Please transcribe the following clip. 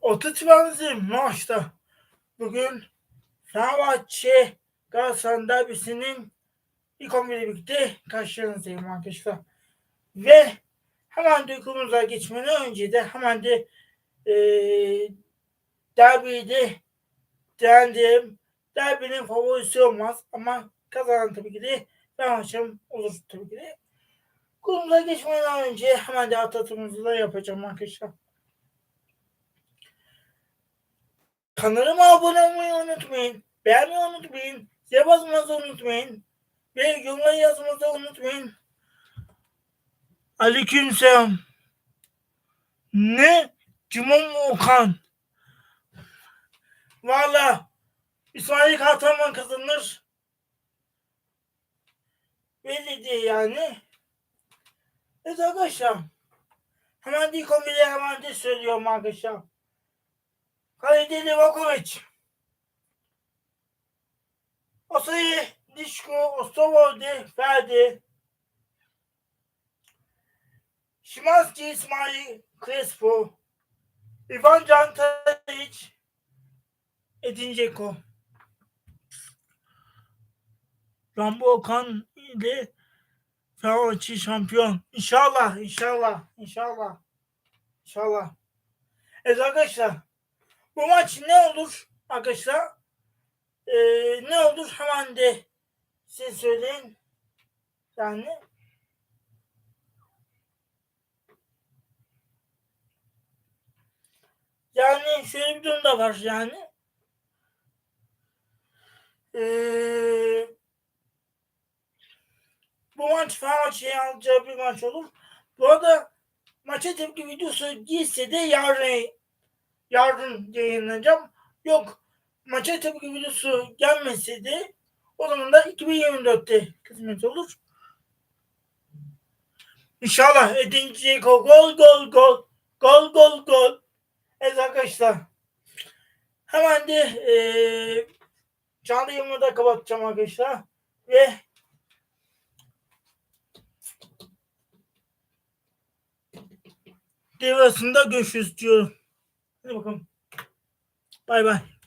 30 maçta bugün Fenerbahçe Galatasaray derbisinin ilk 11'i birlikte karşınızdayım arkadaşlar. Ve hemen duyguumuza geçmeden önce de hemen de e, derbiyi de değerlendirelim. Derbinin favorisi olmaz ama kazanan tabii ki de Fenerbahçe'm olur tabii ki de. Konumuza geçmeden önce hemen de atatürk'ümüzü da yapacağım arkadaşlar. Kanalıma abone olmayı unutmayın. Beğenmeyi unutmayın. Zil basmanızı unutmayın. Ve yorumları yazmanızı unutmayın. Aleykümselam. Ne? Cumhur Okan. Valla İsmail Kahraman kazanır. Belli değil yani. Evet arkadaşlar. Hemen ilk 11'i hemen de söylüyorum arkadaşlar. Kalede Livakovic. Osayi Dişko, Ostovoldi, Ferdi. Şimanski İsmail Crespo. Ivan Can Tadic. Edin Dzeko. Rambo Okan ile Fenerbahçe şampiyon. İnşallah, inşallah, inşallah. İnşallah. Evet arkadaşlar. Bu maç ne olur arkadaşlar? Ee, ne olur hemen de size söyleyin. Yani yani şöyle bir durum da var yani. Ee, bu maç Fenerbahçe'ye alacağı bir maç olur. Bu arada maça tepki videosu değilse de yarın yarın yayınlayacağım. Yok maça tepki videosu gelmese de o zaman da 2024'te kısmet olur. İnşallah Edin Dzeko gol gol gol gol gol gol. Evet arkadaşlar. Hemen de eee canlı yayını da kapatacağım arkadaşlar. Ve devre arasında görüşürüz diyorum. Hadi bakalım. Bay bay.